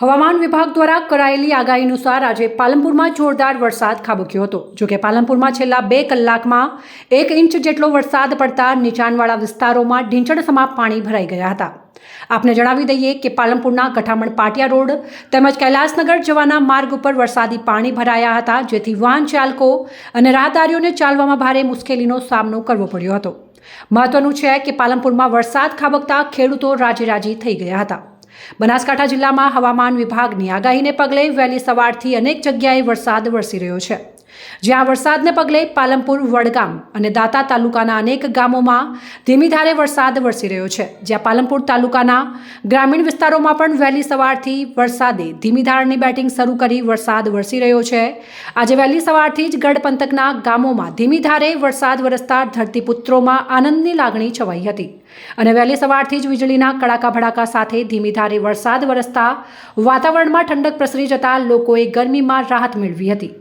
હવામાન વિભાગ દ્વારા કરાયેલી આગાહી અનુસાર આજે પાલનપુરમાં જોરદાર વરસાદ ખાબક્યો હતો. જોકે પાલનપુરમાં છેલ્લા બે કલાકમાં એક ઇંચ જેટલો વરસાદ પડતા નીચાણવાળા વિસ્તારોમાં ઢીંચણસમા પાણી ભરાઈ ગયા હતા. આપને જણાવી દઈએ કે પાલનપુરના ગઠામણ પાટિયા રોડ તેમજ કૈલાસનગર જવાના માર્ગ ઉપર વરસાદી પાણી ભરાયા હતા, જેથી વાહન ચાલકો અને રાહદારીઓને ચાલવામાં ભારે મુશ્કેલીનો સામનો કરવો પડ્યો હતો. મહત્વનું છે કે પાલનપુરમાં વરસાદ ખાબકતા ખેડૂતો રાજીરાજી થઈ ગયા હતા. બનાસકાંઠા જિલ્લામાં હવામાન વિભાગની આગાહીને પગલે વહેલી સવારથી અનેક જગ્યાએ વરસાદ વરસી રહ્યો છે. જ્યાં વરસાદને પગલે પાલનપુર, વડગામ અને દાતા તાલુકાના અનેક ગામોમાં ધીમી ધારે વરસાદ વરસી રહ્યો છે. જ્યાં પાલનપુર તાલુકાના ગ્રામીણ વિસ્તારોમાં પણ વહેલી સવારથી વરસાદે ધીમી ધારની બેટિંગ શરૂ કરી વરસાદ વરસી રહ્યો છે. આજે વહેલી સવારથી જ ગઢ પંથકના ગામોમાં ધીમી ધારે વરસાદ વરસતા ધરતીપુત્રોમાં આનંદની લાગણી છવાઈ હતી. અને વહેલી સવારથી જ વીજળીના કડાકા ભડાકા સાથે ધીમી ધારે વરસાદ વરસતા વાતાવરણમાં ઠંડક પ્રસરી જતા લોકોએ ગરમીમાં રાહત મેળવી હતી.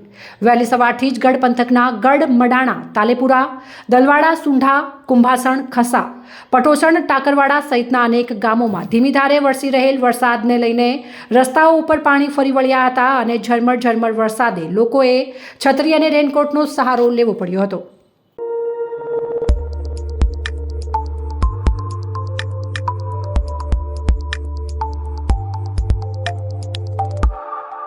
વહેલી સવારથી જ ગઢ પંથકના ગઢ, મડાણા, તાલેપુરા, દલવાડા, સુંઢા, કુંભાસણ ખસા પટોસણ, ટાકરવાડા સહિતના અનેક ગામોમાં ધીમી ધારે વરસી રહેલ વરસાદને લઈને રસ્તાઓ ઉપર પાણી ફરી વળ્યા હતા અને ઝરમર ઝરમર વરસાદે લોકોએ છત્રી અને રેનકોટનો સહારો લેવો પડ્યો હતો.